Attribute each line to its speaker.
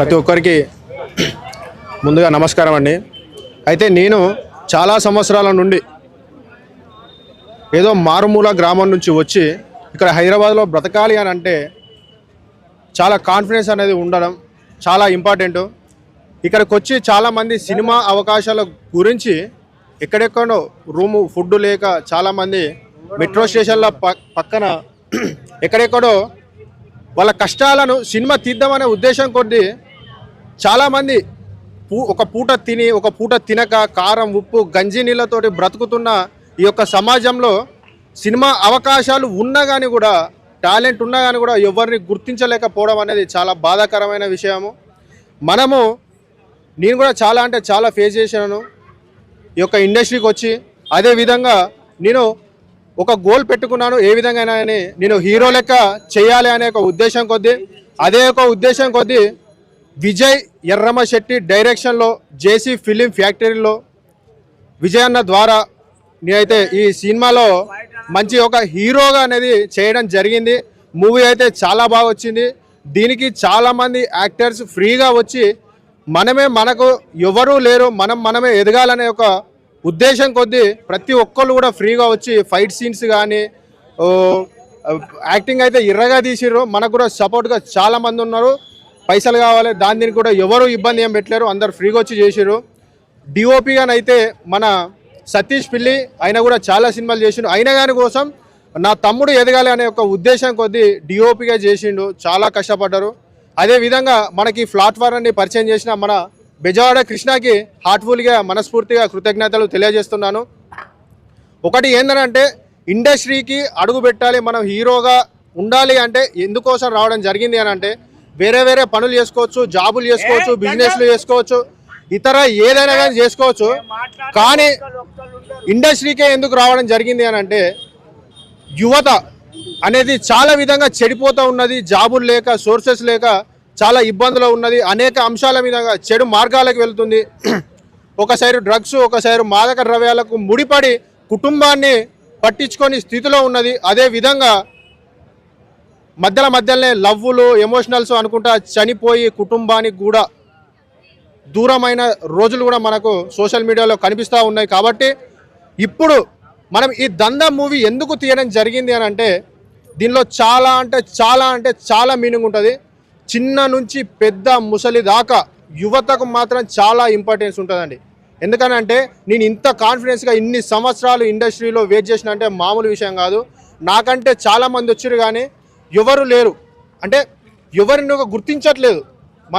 Speaker 1: ప్రతి ఒక్కరికి ముందుగా నమస్కారం అండి. అయితే నేను చాలా సంవత్సరాల నుండి ఏదో మారుమూల గ్రామం నుంచి వచ్చి ఇక్కడ హైదరాబాద్లో బ్రతకాలి అని అంటే చాలా కాన్ఫిడెన్స్ అనేది ఉండడం చాలా ఇంపార్టెంట్ ఇక్కడికి వచ్చి చాలామంది సినిమా అవకాశాల గురించి ఎక్కడెక్కడో రూము ఫుడ్ లేక చాలామంది మెట్రో స్టేషన్ల పక్కన ఎక్కడెక్కడో వాళ్ళ కష్టాలను సినిమా తీద్దామనే ఉద్దేశం కొద్దీ చాలామంది పూ ఒక పూట తిని ఒక పూట తినక కారం ఉప్పు గంజి నీళ్ళతోటి బ్రతుకుతున్న ఈ యొక్క సమాజంలో సినిమా అవకాశాలు ఉన్నా కానీ కూడా టాలెంట్ ఉన్నా కానీ కూడా ఎవరిని గుర్తించలేకపోవడం అనేది చాలా బాధాకరమైన విషయము. మనము నేను కూడా చాలా అంటే చాలా ఫేస్ చేశాను ఈ యొక్క ఇండస్ట్రీకి వచ్చి. అదే విధంగా నేను ఒక గోల్ పెట్టుకున్నాను ఏ విధంగా అని. నేను హీరో లెక్క చేయాలి అనే ఒక ఉద్దేశం కొద్దీ అదే ఒక ఉద్దేశం కొద్దీ విజయ్ ఎర్రమశెట్టి డైరెక్షన్లో జేసీ ఫిలిం ఫ్యాక్టరీలో విజయ్ అన్న ద్వారా నేనైతే ఈ సినిమాలో మంచి ఒక హీరోగా అనేది చేయడం జరిగింది. మూవీ అయితే చాలా బాగా వచ్చింది. దీనికి చాలామంది యాక్టర్స్ ఫ్రీగా వచ్చి మనమే మనకు ఎవరూ లేరు మనం మనమే ఎదగాలనే ఒక ఉద్దేశం కొద్దీ ప్రతి ఒక్కళ్ళు కూడా ఫ్రీగా వచ్చి ఫైట్ సీన్స్ కానీ యాక్టింగ్ అయితే ఇర్రగా తీసిర్రు. మనకు కూడా సపోర్ట్గా చాలామంది ఉన్నారు. పైసలు కావాలి దాని దీనికి కూడా ఎవరు ఇబ్బంది ఏం పెట్టలేరు అందరు ఫ్రీగా వచ్చి చేసిర్రు. డిఓపిగానైతే మన సతీష్ పిల్లి ఆయన కూడా చాలా సినిమాలు చేసిండు. అయిన కానీ కోసం నా తమ్ముడు ఎదగాలి అనే ఒక ఉద్దేశం కొద్దీ డిఓపిగా చేసిండు చాలా కష్టపడ్డారు. అదే విధంగా మనకి ప్లాట్ఫారాన్ని పరిచయం చేసిన మన బెజవాడ కృష్ణకి హార్ట్ఫుల్గా మనస్ఫూర్తిగా కృతజ్ఞతలు తెలియజేస్తున్నాను. ఒకటి ఏంటంటే ఇండస్ట్రీకి అడుగు పెట్టాలి మనం హీరోగా ఉండాలి అంటే ఎందుకోసం రావడం జరిగింది అని అంటే వేరే వేరే పనులు చేసుకోవచ్చు జాబులు చేసుకోవచ్చు బిజినెస్లు చేసుకోవచ్చు ఇతర ఏదైనా కానీ చేసుకోవచ్చు. కానీ ఇండస్ట్రీకే ఎందుకు రావడం జరిగింది అని అంటే యువత అనేది చాలా విధంగా చెడిపోతూ ఉన్నది జాబులు లేక సోర్సెస్ లేక చాలా ఇబ్బందులు ఉన్నది అనేక అంశాల మీద చెడు మార్గాలకు వెళ్తుంది. ఒక సైడు డ్రగ్స్ ఒక సైడు మాదక ద్రవ్యాలకు ముడిపడి కుటుంబాన్ని పట్టించుకొని స్థితిలో ఉన్నది. అదే విధంగా మధ్యలో మధ్యలోనే లవ్వులు ఎమోషనల్స్ అనుకుంటా చనిపోయి కుటుంబానికి కూడా దూరమైన రోజులు కూడా మనకు సోషల్ మీడియాలో కనిపిస్తూ ఉన్నాయి. కాబట్టి ఇప్పుడు మనం ఈ దందా మూవీ ఎందుకు తీయడం జరిగింది అని అంటే దీనిలో చాలా అంటే చాలా అంటే చాలా మీనింగ్ ఉంటుంది. చిన్న నుంచి పెద్ద ముసలి దాకా యువతకు మాత్రం చాలా ఇంపార్టెన్స్ ఉంటుందండి. ఎందుకనంటే నేను ఇంత కాన్ఫిడెన్స్గా ఇన్ని సంవత్సరాలు ఇండస్ట్రీలో వెయిట్ చేసిన అంటే మామూలు విషయం కాదు. నాకంటే చాలామంది వచ్చారు కానీ ఎవరు లేరు. అంటే ఎవరిని ఒక గుర్తించట్లేదు.